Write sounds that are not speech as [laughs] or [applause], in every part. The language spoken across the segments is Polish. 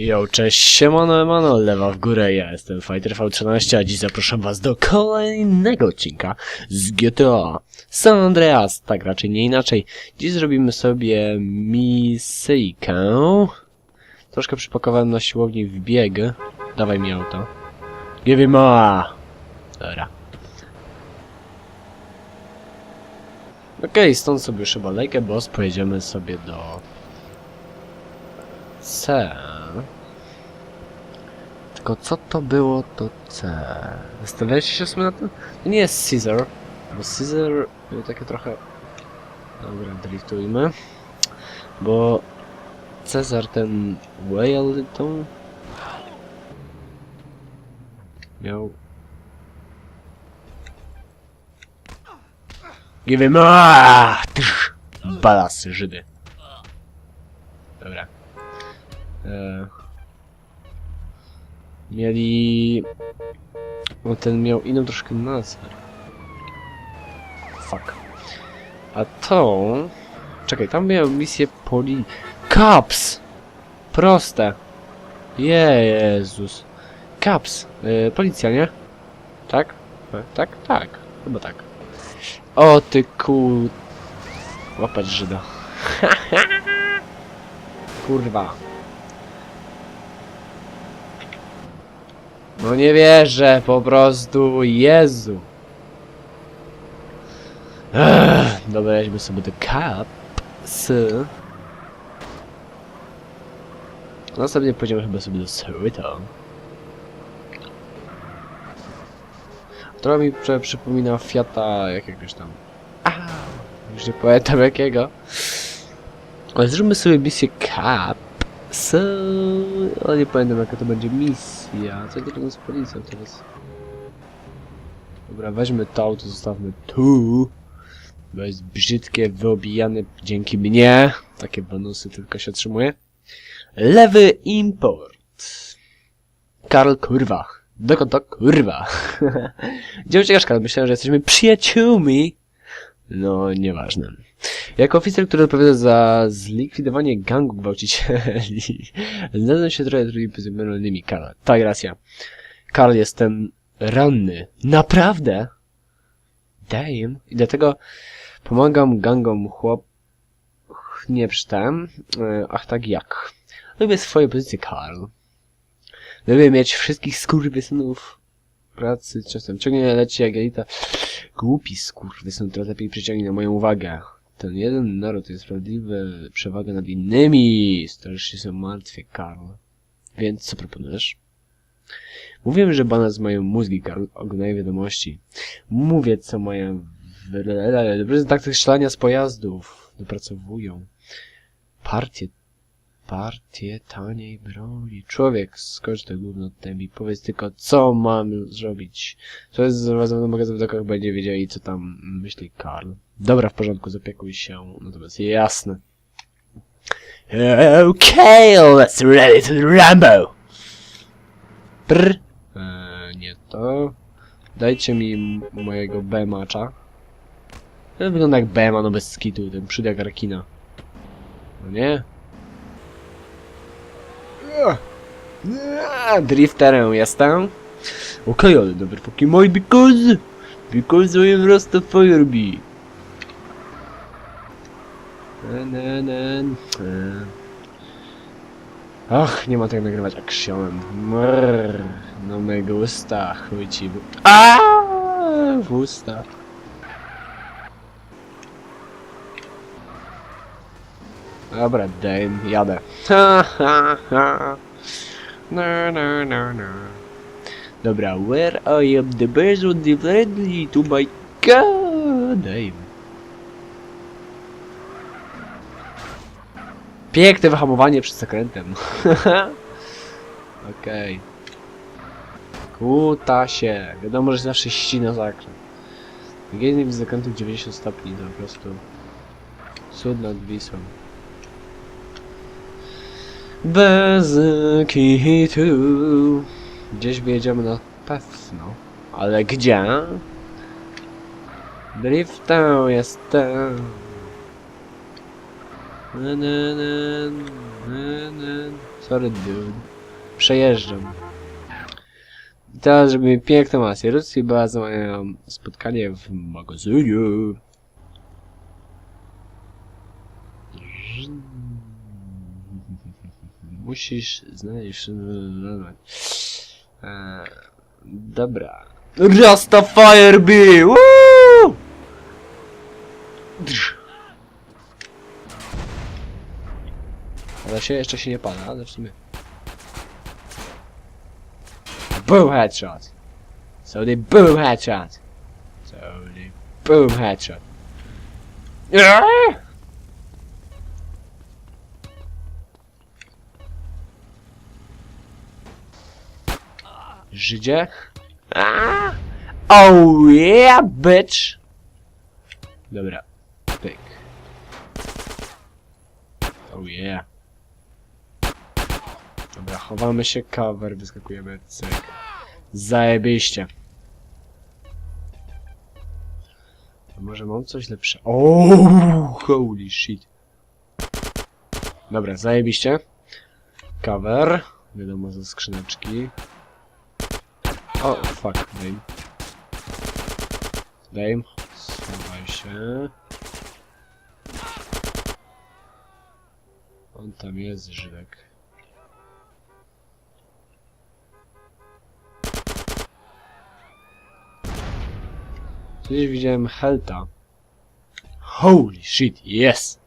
Yo, cześć, siemano, emano, lewa w górę, ja jestem Fighter V13, a dziś zapraszam was do kolejnego odcinka z GTA San Andreas, tak raczej nie inaczej. Dziś zrobimy sobie misyjkę. Troszkę przypakowałem na siłowni w bieg. Dawaj mi auto. Give him a. Dobra. Okej, stąd sobie już chyba lejkę, boss, pojedziemy sobie do... C. Tylko co to było to C? Zastanawialiście się sobie na to? To nie jest Caesar, bo Caesar było takie trochę... Dobra, driftujmy. Bo Cezar ten whale tą miał... Give him a! Balasy, Żydy. Dobra. E, mieli... No ten miał inną troszkę nazwę. Fuck. A to... Czekaj, tam miał misję poli... Caps! Proste. Jezus. Caps. E, policja, nie? Tak? Tak? Tak. Chyba tak. O ty ku... Łapać Żyda. [laughs] Kurwa. No nie wierzę, po prostu, Jezu. Ech, dobra, weźmy sobie do Caps. Następnie pójdziemy chyba sobie do Cerrito. Trochę mi przypomina Fiata jakiegoś tam. A, już nie pamiętam jakiego. Ale zróbmy sobie misję Caps. Ale nie pamiętam jaka to będzie misja. Co nie robią z policją teraz? Dobra, weźmy to auto, zostawmy tu. Bo jest brzydkie, wyobijane dzięki mnie. Takie bonusy tylko się otrzymuje. Lewy import. Karl kurwa. Dokąd to kurwa? [laughs] Gdzie uciekasz Karl? Myślałem, że jesteśmy przyjaciółmi. No, nieważne. Jako oficer, który odpowiada za zlikwidowanie gangu gwałcicieli, [laughs] znalazłem się trochę trudniej bezimiennymi Karla. Tak, racja. Karl, jestem ranny. Naprawdę? Damn. I dlatego pomagam gangom chłop... Ch, Nie przeczytałem. E, Ach tak jak. Lubię swoje pozycje, Karl. Lubię mieć wszystkich skurwysynów pracy czasem ciągnie leci jak elita. Głupi skurwysyn, to lepiej przyciągnie na moją uwagę. Ten jeden naród jest sprawiedliwa przewaga nad innymi. Starasz się sobie martwie, Karl. Więc co proponujesz? Mówiłem, że bana z mają mózgi, Karl. Oglądają wiadomości. Mówię, co mają w reprezentacjach strzelania z pojazdów. Dopracowują. Partie Partie taniej broni. Człowiek, skocz to gówno tębi. Powiedz tylko, co mam zrobić. Co jest w magazyn w dokach, będzie wiedział i co tam myśli Karl. Dobra, w porządku, zapiekuj się. Natomiast jasne. Okay, let's ready to Rambo. Brr. Eee, nie to. Dajcie mi mojego B-macza. Ten wygląda jak B-ma, no bez skitu, ten przydek Arkina. No nie? Drifterem jestem. Okej, ale dobry Pokemon because... Because I am na, na. Ach, nie ma tak nagrywać akcjonem. Mrrr, no mego usta, chuj ci w... Aaaa, w usta. Dobra, Dane, jadę. Ha, ha, ha. No, no, no, no. Dobra, where I am the best on the friendly to my god Dame. Piękne wyhamowanie przed zakrętem. [laughs] Okej. Kuta się. Wiadomo, że zawsze ścina zakręt. Jednym z zakrętów 90 stopni to po prostu cud nad Wisłą. Bez kitu. Gdzieś wyjedziemy na pewno. Ale gdzie? Driftę jestem. Na, na, na, na, na. Sorry, dude. Przejeżdżam. I teraz zrobimy piękną masę. Bardzo mają spotkanie w magazynie. Musisz znaleźć... Eee, dobra. Rastafire B! Woo! Ale się jeszcze się nie pada, sumie. Boom headshot. So they boom headshot. So they boom headshot. Yeah! Żydzie? Oh yeah, bitch! Dobra. Pyk. Oh yeah. Dobra, chowamy się, cover, wyskakujemy, cyk. Zajebiście. A może mam coś lepsze? Oh, holy shit. Dobra, zajebiście. Cover. Wiadomo, ze skrzyneczki. O, fuck, dame. Dame, schowaj się. On tam jest, Żydek. Gdzieś widziałem Helta. Holy shit, yes!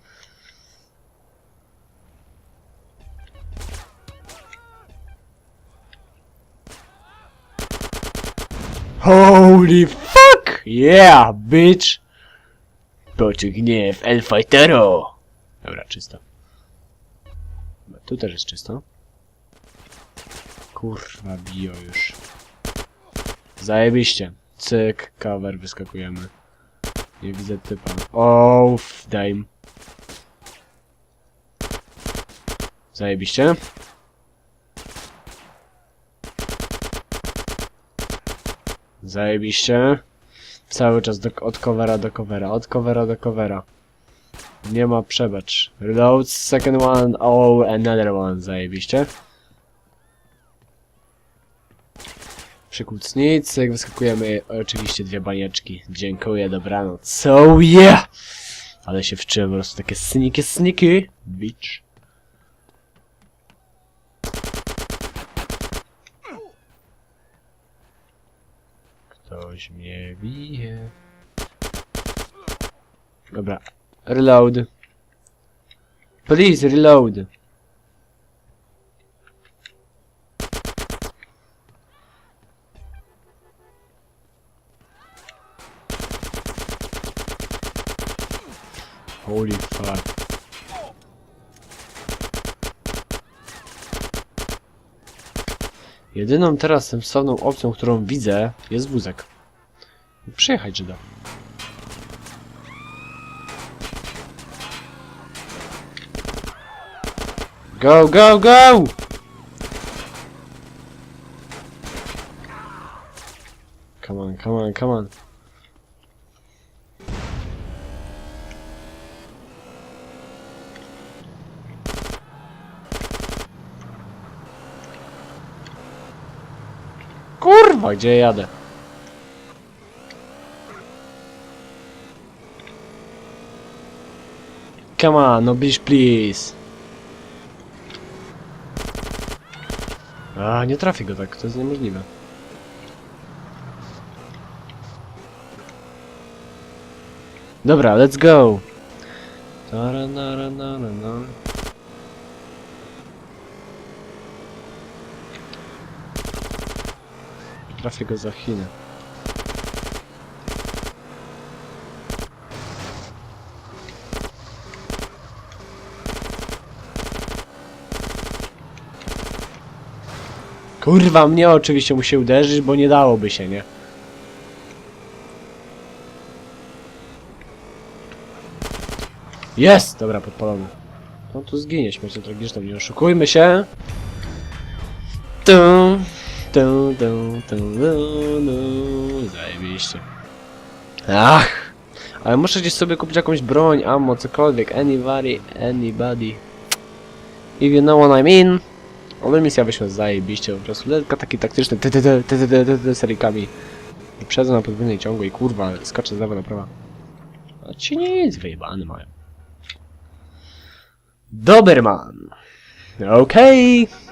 Holy fuck! Yeah, bitch! Poczuj gniew Elfightero! Dobra, czysto. Tu też jest czysto. Kurwa, bio już. Zajebiście. Cyk, cover, wyskakujemy. Nie widzę typa. O, dajm. Zajebiście. Zajebiście. Cały czas do, od covera do covera, od covera do covera. Nie ma przebacz. Reload, second one, oh, another one, zajebiście. Przykucnicy, wyskakujemy, oczywiście dwie banieczki. Dziękuję, dobranoc. So yeah! Ale się wczyłem, po prostu takie sniki, sniki. Bitch. Ktoś mnie bije. Dobra. Reload. Please, reload. Holy fuck. Jedyną teraz sensowną opcją, którą widzę, jest wózek. Przyjechać Żyda. Go, go, go! Come on, come on, come on. Kurwa, gdzie ja jadę? Come on, no bitch, please. A, nie trafię go tak, to jest niemożliwe. Dobra, let's go. Trafię go za Chinę. Kurwa, mnie oczywiście musi uderzyć, bo nie dałoby się, nie? Jest! Dobra, podpalony. No tu zginie śmiercią tragiczną, nie oszukujmy się. Tu, Dę, dę, dę, dę, dę. Zajebiście. Ach! Ale muszę gdzieś sobie kupić jakąś broń, ammo, cokolwiek. Anybody, anybody. If you know what I mean. Ale misja wyszła zajebiście po prostu. Tylko taki taktyczny z serikami. Przedzą na podwójnej ciągu i kurwa, skaczę z lewa na prawa. A ci nie jest wyjebany mają. Doberman. Okej. Okay.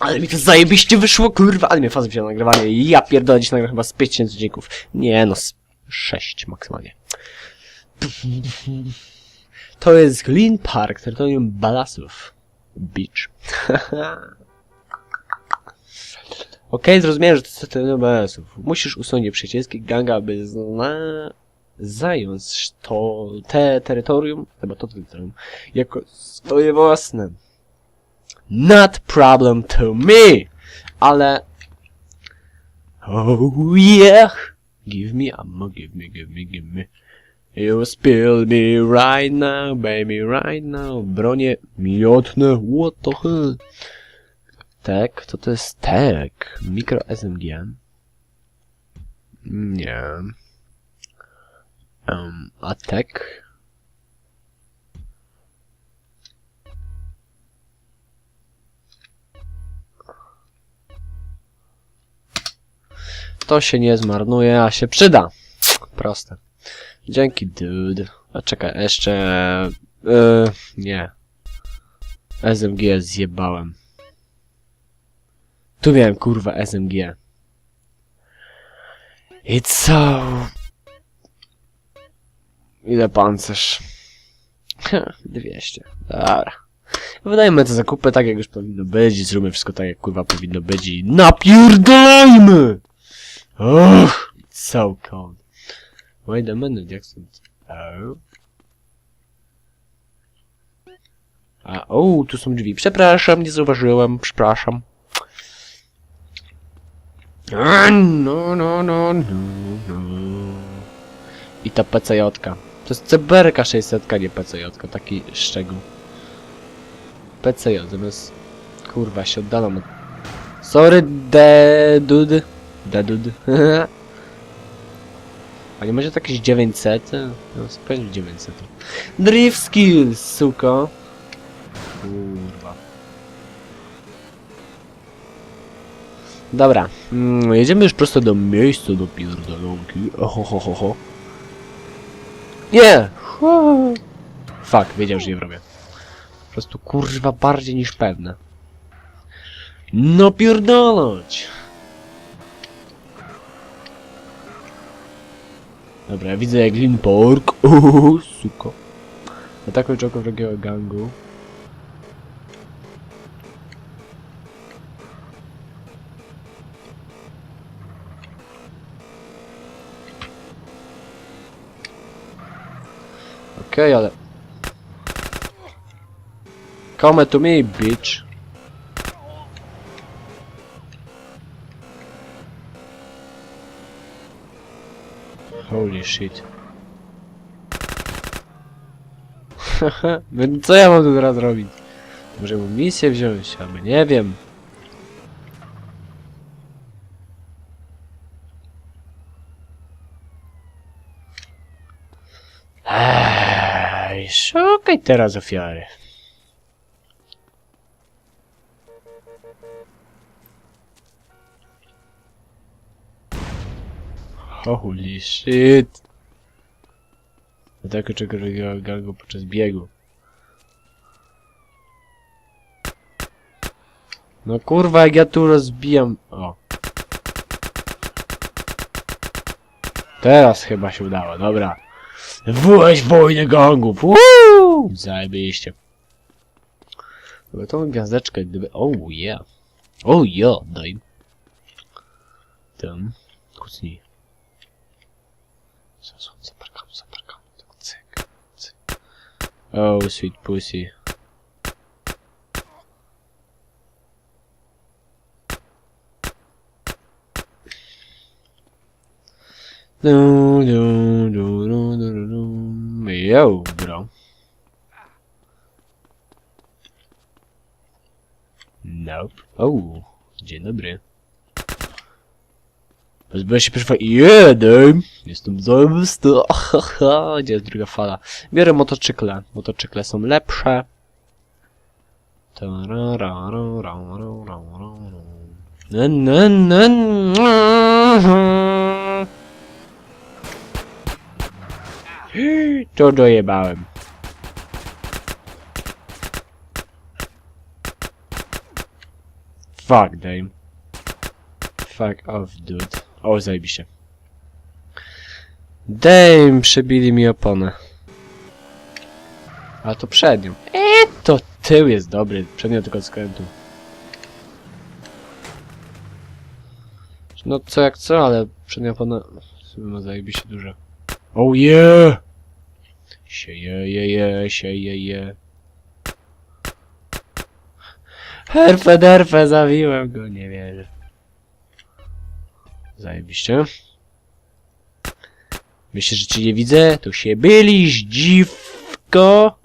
Ale mi to zajebiście wyszło, kurwa, ale mnie fazy wzięło nagrywanie. Ja pierdolę, dziś nagram chyba z 5000 dźwięków. Nie no, z 6 maksymalnie. To jest Green Park, terytorium Balasów. Beach. [laughs] Okej, zrozumiałem, że to jest terytorium Balasów. Musisz usunąć przyciski ganga, aby zna... zająć to, te terytorium, chyba to terytorium, jako swoje własne. Not problem to me! Ale... Oh yeah! Give me ammo, give me, give me, give me. You spill me right now, baby, right now. Bronie miotne, what the hell? Tak, to to jest tak. Mikro SMG. Nie. Um, attack. To się nie zmarnuje, a się przyda. Proste. Dzięki, dude. A czekaj, jeszcze... Yy, nie. SMG zjebałem. Tu miałem, kurwa, SMG. I co? Ile pancerz? [laughs] 200. Dobra. Wydajmy te zakupy tak, jak już powinno być i zróbmy wszystko tak, jak kurwa powinno być i napierdolajmy! It's so cold. Wait a minute, stąd... Oh. A, o, tu są drzwi. Przepraszam, nie zauważyłem, przepraszam. No, no, no, no, no. I ta PCJ. -tka. To jest CBRK 600, nie PCJ, taki szczegół. PCJ, zamiast... Kurwa, się oddalam od... Sorry, de dude. De dude. [laughs] A nie może to jakieś 900? No, spędź 900. Drift skills, suko. Kurwa. Dobra, mm, jedziemy już prosto do miejsca do pierdolonki. Oho, ho, ho, ho. Nie! Hu. Fuck, wiedział, że nie robię. Po prostu kurwa bardziej niż pewne. No pierdolać! Dobra, widzę jak Lin Pork. [laughs] Uuu, suko. Atakuj czołgów wrogiego gangu. Okej, ale... Come to me, bitch. Holy shit. [laughs] Co ja mam tu teraz robić? Może mu misję wziąć, albo nie wiem. Ej, szukaj teraz ofiary. Holy shit. Ataku czego gangu podczas biegu. No kurwa, jak ja tu rozbijam... O. Teraz chyba się udało, dobra. Włeś wojnę gangów! Woo! Zajebiście. Dobra, tą gwiazdeczkę gdyby... Oh yeah. Oh yeah, daj. Tam. Kucnij. Oh, sweet pussy. Dum, dum, dum, dum, dum, dum. Yo, bro. Nope. Oh, dzień dobry. Pozbyłem się pierwszej fali. Jeden! Jestem zemsty. Gdzie jest druga fala? Biorę motocykle. Motocykle są lepsze. To dojebałem. Fuck, Dame. Fuck off, dude. O, zajebiście. Dame, przebili mi oponę. A to przednią. Eee, to tył jest dobry. Przednią tylko skrętu. No co jak co, ale przednia opona... w sumie ma zajebiście duże. Oh yeah! Sieje, je, je, sieje, je. Herfe, derfe, zawiłem go, nie wierzę. Zajebiście. Myślę, że cię nie widzę? To się byliś, dziwko!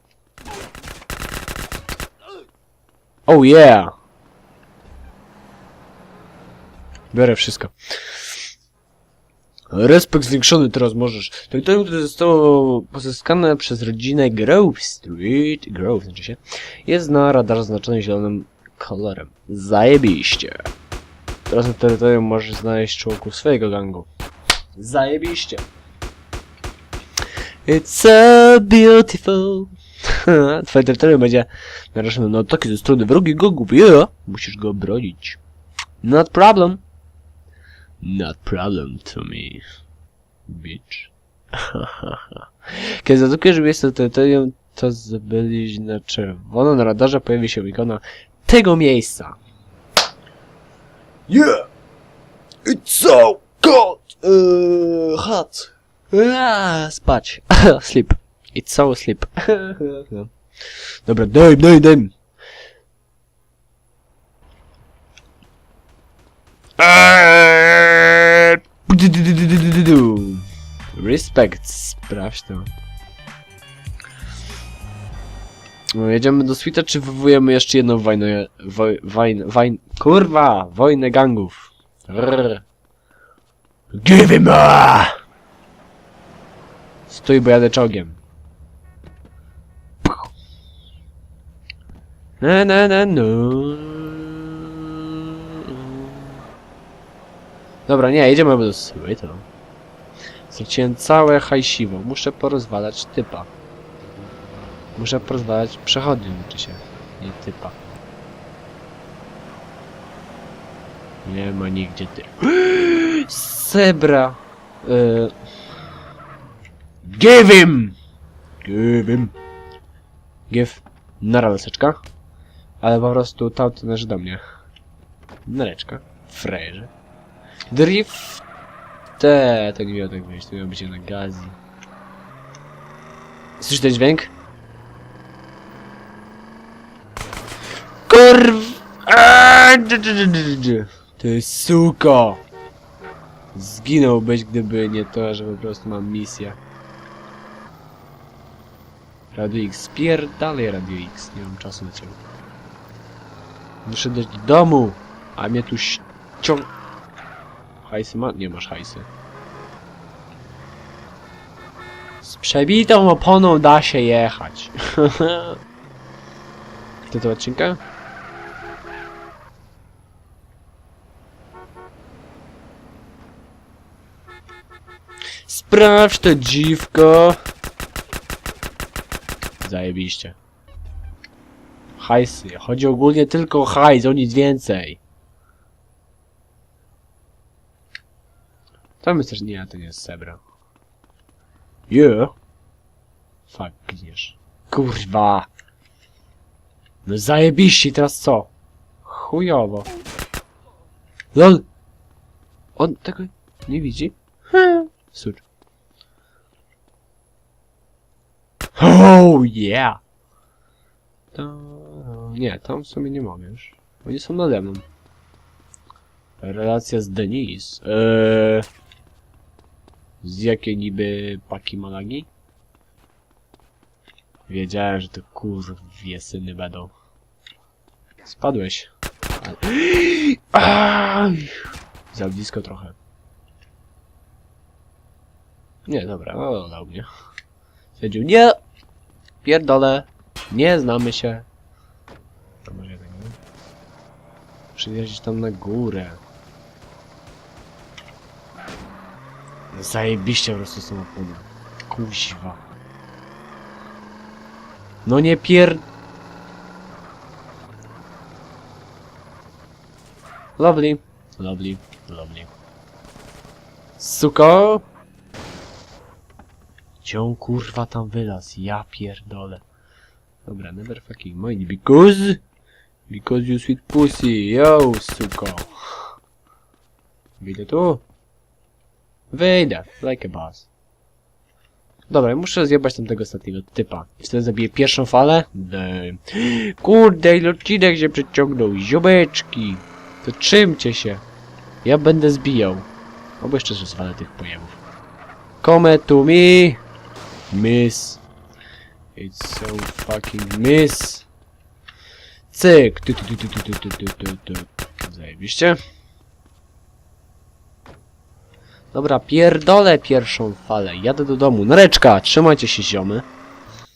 Oh yeah! Biorę wszystko. Respekt zwiększony teraz możesz. Terytorium, które zostało pozyskane przez rodzinę Grove Street, Grove znaczy się, jest na radarze zaznaczonym zielonym kolorem. Zajebiście. Teraz na terytorium możesz znaleźć członków swojego gangu. Zajebiście. It's so beautiful. [laughs] Twoje terytorium będzie narażone na ataki ze strony gangów. Yeah! Musisz go bronić. Not problem. Not problem to me. Bitch. [laughs] Kiedy zatukujesz miejsce terytorium, to zbyliś na czerwono. Na radarze pojawi się ikona tego miejsca. Yeah! It's so cold! Uh, hot! Ah, spać. [laughs] sleep. It's so sleep. [laughs] Dobra, daj, daj, daj. Respect, sprawdź to. Jedziemy do Swita, czy wywołujemy jeszcze jedną wojnę, woj, wojnę, wojn, kurwa, wojnę gangów. Rrr. Give him a! Stój, bo jadę czołgiem. Na na na no. Dobra, nie, jedziemy do Swita. Straciłem całe hajsiwo. Muszę porozwalać typa. Muszę porozwalać przechodni, czy się. Nie typa. Nie ma nigdzie ty. [gasps] Zebra! Y... Give him! Give him! Give. Nara laseczka. Ale po prostu to należy do mnie. Nareczka. Frejerze. Drift. Te, to nie miało tak być, to miało być na gazi. Słyszysz ten dźwięk? Kurw! Eee. Ty suko! Zginąłbyś, gdyby nie to, że po prostu mam misję. Radio X, spierdalaj Radio X, nie mam czasu na ciebie. Wyszedłeś do domu, a mnie tu ściąg... Hajsy ma? Nie masz hajsy. Z przebitą oponą da się jechać. [laughs] Tytuł odcinka? Sprawdź to dziwko. Zajebiście. Hajsy. Chodzi ogólnie tylko o hajs, o nic więcej. To myślę, że nie, to nie jest sebra. Yeah. Fuck, gniesz. Kurwa. No zajebiście, teraz co? Chujowo. LOL. On tego nie widzi? Hmm. Sucz. Oh yeah! To... Nie, tam w sumie nie mogę już. Oni są nade mną. Relacja z Denise. Eee... Z jakiej niby paki malagi? Wiedziałem, że to kurwie syny będą. Spadłeś. Aj! Za blisko trochę. Nie, dobra, no dał mnie. Stwierdził, nie! Pierdolę! Nie znamy się. To może jednak nie. Przyjeździć tam na górę. Zajebiście po prostu są opony. Kuźwa. No nie pier... Lovely. Lovely. Lovely. Suko! Gdzie on kurwa tam wylazł? Ja pierdolę. Dobra, never fucking mind, because... Because you sweet pussy, yo, suko. Wyjdę tu? Wyjdę, like a boss. Dobra, muszę zjebać tamtego ostatniego typa. I wtedy zabiję pierwszą falę. Damn. Kurde, ile odcinek się przeciągnął. Ziomeczki. To czymcie się. Ja będę zbijał. Albo jeszcze rozwalę tych pojemów. Come to me. Miss. It's so fucking miss. Cyk. Tu, tu, tu, tu, tu, tu, tu, tu, tu. Zajebiście. Dobra, pierdolę pierwszą falę. Jadę do domu. Nareczka, trzymajcie się ziomy.